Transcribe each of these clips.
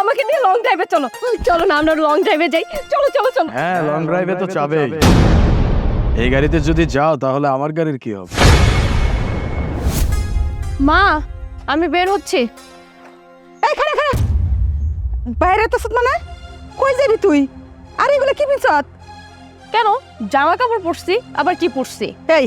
আমাকে নিয়ে লং ড্রাইভে চলো। চলো না আমরা লং ড্রাইভে যাই। চলো চলো চলো। হ্যাঁ লং ড্রাইভে তো যাবেই। এই গাড়িতে যদি যাও তাহলে আমার গাড়ির কি হবে? মা আমি বের হচ্ছি। এই বাইরে তো মানে কই যাবি তুই? আর এগুলো কি পিছত? কেন? জামা কাপড় পরছি আবার কি পরছি? এই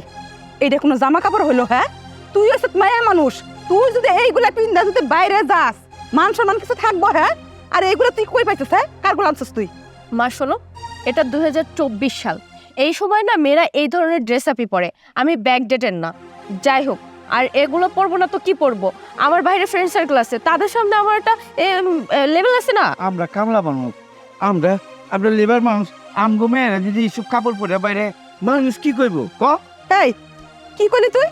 এইটা কোনো জামা কাপড় হইল হ্যাঁ? তুই হচ্ছে মায়া মানুষ। তুই যদি এইগুলা পিন্দা যদি বাইরে যাস মান সম্মান কিছু থাকব হ্যাঁ? আর এইগুলো তুই কই পাইছিস হ্যাঁ? কারগুলো আনছিস তুই? মা শোনো এটা দুই হাজার চব্বিশ সাল। এই সময় না মেয়েরা এই ধরনের ড্রেস আপই পরে। আমি ব্যাক ডেটের না। যাই হোক আর এগুলো পরবো না তো কি পরবো? আমার বাইরে ফ্রেন্ড সার্কেল আছে। তাদের সামনে আমার একটা লেভেল আছে না? আমরা কামলা মানুষ। আমরা আমরা লেবার মানুষ। আমগো মেয়েরা যদি এইসব কাপড় পরে বাইরে মানুষ কি করব ক? এই কি করলি তুই?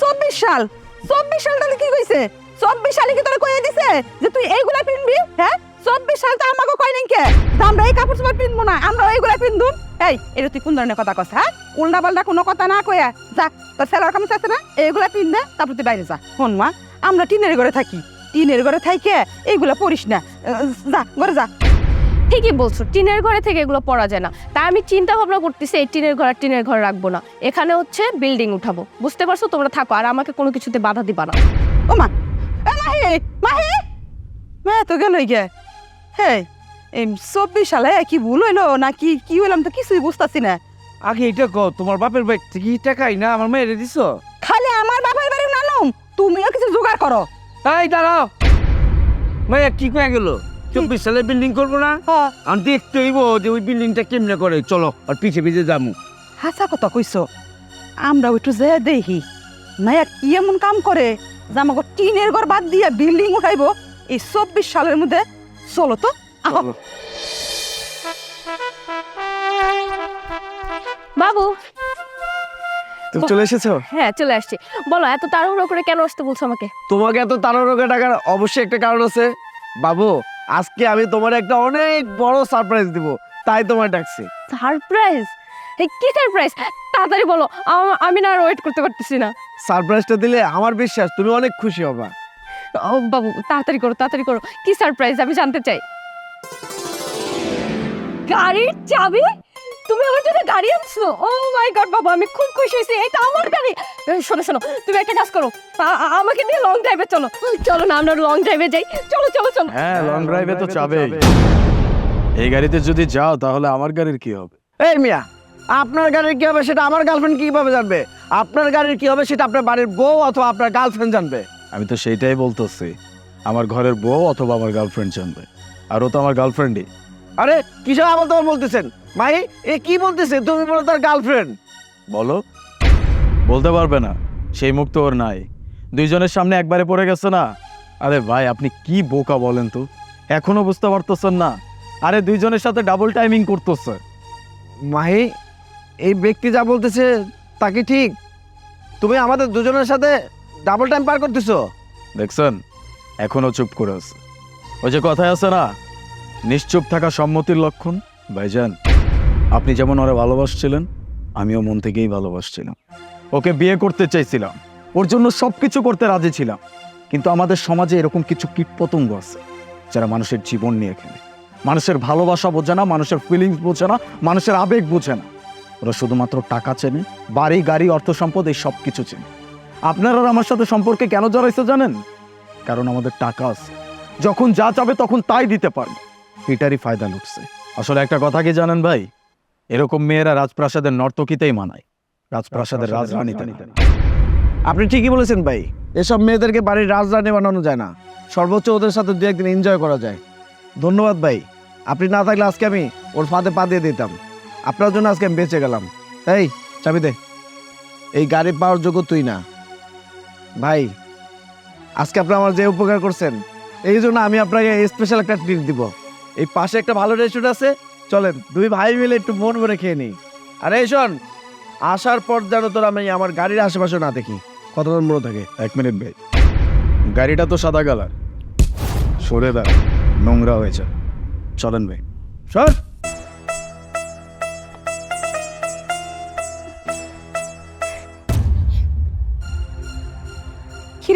চব্বিশ সাল। চব্বিশ সাল তাহলে কি কইছে? চব্বিশ সালে কি তোরা কয়ে দিছে যে তুই এইগুলা পিনবি? হ্যাঁ? চব্বিশ সাল তো আমাকে কয় নাই কে? আমরা এই কাপড় চোপড় পিনবো না আমরা এইগুলা পিনদুম এই এটা তুই কোন ধরনের কথা কস হ্যাঁ? উল্টা পাল্টা কোনো কথা না কয়া যা তোর সেলার কামিজ আছে না? এইগুলা পিনবে তারপর তুই বাইরে যা। হন মা আমরা টিনের ঘরে থাকি। টিনের ঘরে থাইকে এইগুলা পড়িস না। যা ঘরে যা। ঠিকই বলছো টিনের ঘরে থেকে এগুলো পরা যায় না। তাই আমি চিন্তা ভাবনা করতেছি এই টিনের ঘর টিনের ঘর রাখব না। এখানে হচ্ছে বিল্ডিং উঠাবো। বুঝতে পারছ? তোমরা থাকো আর আমাকে কোনো কিছুতে বাধা দিবা না। ও মা মাহি মাহি? মা তো গেল গে। হে এই চব্বিশ সালে কি ভুল হইল না কি কি হইলাম তো কিছুই বুঝতাছি না। আগে এটা ক তোমার বাপের বাইক থেকে টাকাই না আমার মেয়েরে দিছ? খালি আমার বাবার বাড়ি নানুম তুমিও কিছু জোগাড় করো। এই দাঁড়াও। মাইয়া কি কয়ে গেল? চব্বিশ সালে বিল্ডিং করব না? আমি দেখতে হইব যে ওই বিল্ডিংটা কেমনে করে। চলো আর পিছে পিছে যাব হাসা কথা কইছো। আমরা একটু যে দেখি। নাইয়া কি এমন কাম করে? যে আমাকে টিনের ঘর বাদ দিয়ে বিল্ডিং উঠাইবো এই চব্বিশ সালের মধ্যে। চলো তো বাবু। তুমি চলে এসেছ? হ্যাঁ চলে আসছি। বলো এত তাড়াহুড়ো করে কেন আসতে বলছো আমাকে? তোমাকে এত তাড়াহুড়ো টাকার অবশ্যই একটা কারণ আছে। বাবু আজকে আমি তোমার একটা অনেক বড় সারপ্রাইজ দিব। তাই তোমার ডাকছি। সারপ্রাইজ এই কি সারপ্রাইজ তাড়াতাড়ি বলো আমি না আর ওয়েট করতে পারতেছি না। সারপ্রাইজটা দিলে আমার বিশ্বাস তুমি অনেক খুশি হবা। ও বাবু তাড়াতাড়ি করো তাড়াতাড়ি করো। কি সারপ্রাইজ আমি জানতে চাই। গাড়ির চাবি? তুমি আমার জন্য গাড়ি আনছো? ও মাই গড বাবা আমি খুব খুশি হয়েছি। এটা আমার গাড়ি। এই, শোনো শোনো তুমি একটা কাজ করো। আমাকে নিয়ে লং ড্রাইভে চলো। চলো না আমরা লং ড্রাইভে যাই। চলো চলো চলো। হ্যাঁ লং ড্রাইভে তো যাবেই। এই গাড়িতে যদি যাও তাহলে আমার গাড়ির কি হবে? এই মিয়া আপনার গাড়ির কি হবে সেটা আমার গার্লফ্রেন্ড কীভাবে জানবে? আপনার গাড়ির কি হবে সেটা আপনার বাড়ির বউ অথবা আপনার গার্লফ্রেন্ড জানবে। আমি তো সেইটাই বলতেছি। আমার ঘরের বউ অথবা আমার গার্লফ্রেন্ড জানবে। আর ও তো আমার গার্লফ্রেন্ডই আরে কিসব আবার তোমার বলতেছেন? মাই এ কি বলতেছে? তুমি বলো তার গার্লফ্রেন্ড বলো। বলতে পারবে না। সেই মুখ তো ওর নাই। দুইজনের সামনে একবারে পড়ে গেছে না। আরে ভাই আপনি কি বোকা বলেন তো? এখনও বুঝতে পারতেছেন না। আরে দুইজনের সাথে ডাবল টাইমিং করতেছে। মাহি এই ব্যক্তি যা বলতেছে, তা কি ঠিক? তুমি আমাদের দুজনের সাথে ডাবল টাইম পার করতেছো। দেখছেন, এখনও চুপ করে আছে। ওই যে কথায় আছে না, নিশ্চুপ থাকা সম্মতির লক্ষণ। ভাইজান, আপনি যেমন ওরা ভালোবাসছিলেন, আমিও মন থেকেই ভালোবাসছিলাম। ওকে বিয়ে করতে চাইছিলাম, ওর জন্য সব কিছু করতে রাজি ছিলাম। কিন্তু আমাদের সমাজে এরকম কিছু কীটপতঙ্গ আছে, যারা মানুষের জীবন নিয়ে খেলে। মানুষের ভালোবাসা বোঝে না, মানুষের ফিলিংস বোঝে না, মানুষের আবেগ বোঝে না। ওরা শুধুমাত্র টাকা চেনে বাড়ি গাড়ি অর্থ সম্পদ এই সব কিছু চেনে। আপনারা আর আমার সাথে সম্পর্কে কেন জড়াইছে জানেন? কারণ আমাদের টাকা আছে। যখন যা চাবে তখন তাই দিতে পারবে। এটারই ফায়দা লুটছে। আসলে একটা কথা কি জানেন ভাই? এরকম মেয়েরা রাজপ্রাসাদের নর্তকীতেই মানায়। রাজপ্রাসাদের রাজরানীতে। আপনি ঠিকই বলেছেন ভাই। এসব মেয়েদেরকে বাড়ির রাজরানি বানানো যায় না। সর্বোচ্চ ওদের সাথে দু একদিন এনজয় করা যায়। ধন্যবাদ ভাই। আপনি না থাকলে আজকে আমি ওর ফাঁদে পা দিয়ে দিতাম। আপনার জন্য আজকে আমি বেঁচে গেলাম। এই চাবি দে। এই গাড়ি পাওয়ার যোগ্য তুই না। ভাই আজকে আপনি আমার যে উপকার করছেন এই জন্য আমি আপনাকে স্পেশাল একটা ট্রিট দিব। এই পাশে একটা ভালো রেস্টুরেন্ট আছে চলেন দুই ভাই মিলে একটু মন ভরে খেয়ে নিই। আরে এই শোন আসার পর যেন তোর আমি আমার গাড়ির আশেপাশে না দেখি। কতক্ষণ মনে থাকে। এক মিনিট ভাই গাড়িটা তো সাদা কালার। সরে দাঁড়া নোংরা হয়েছে। চলেন ভাই। সর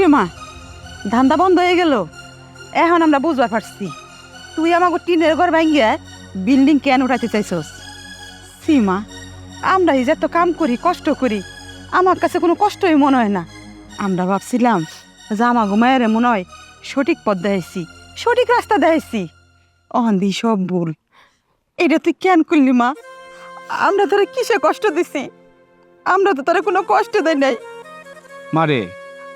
কিরে মা, ধান্দা বন্ধ হয়ে গেল। এখন আমরা বুঝবার পারছি। তুই আমাকে টিনের ঘর ভাঙ্গিয়া বিল্ডিং কেন উঠাইতে চাইছস? সীমা আমরা এই যে এত কাম করি, কষ্ট করি, আমার কাছে কোনো কষ্টই মনে হয় না। আমরা ভাবছিলাম যে আমার মায়ের মনে হয়, সঠিক পথ দেখাইছি, সঠিক রাস্তা দেখাইছি। অহন দি সব ভুল। এটা তুই কেন করলি মা? আমরা তোরা কিসে কষ্ট দিছি? আমরা তো তোরা কোনো কষ্ট দেয় নাই। মারে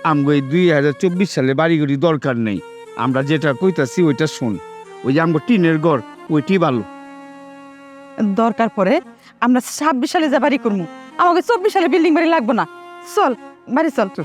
আমগো এই দুই হাজার চব্বিশ সালে বাড়ি গাড়ি দরকার নেই। আমরা যেটা কইতাছি ওইটা শুন। ওই যে আমগো টিনের ঘর, ওইটি ভালো। দরকার পরে আমরা ছাব্বিশ সালে যা বাড়ি করব আমাকে চব্বিশ সালে বিল্ডিং বাড়ি লাগবো না। চল, বাড়ি চল। তুই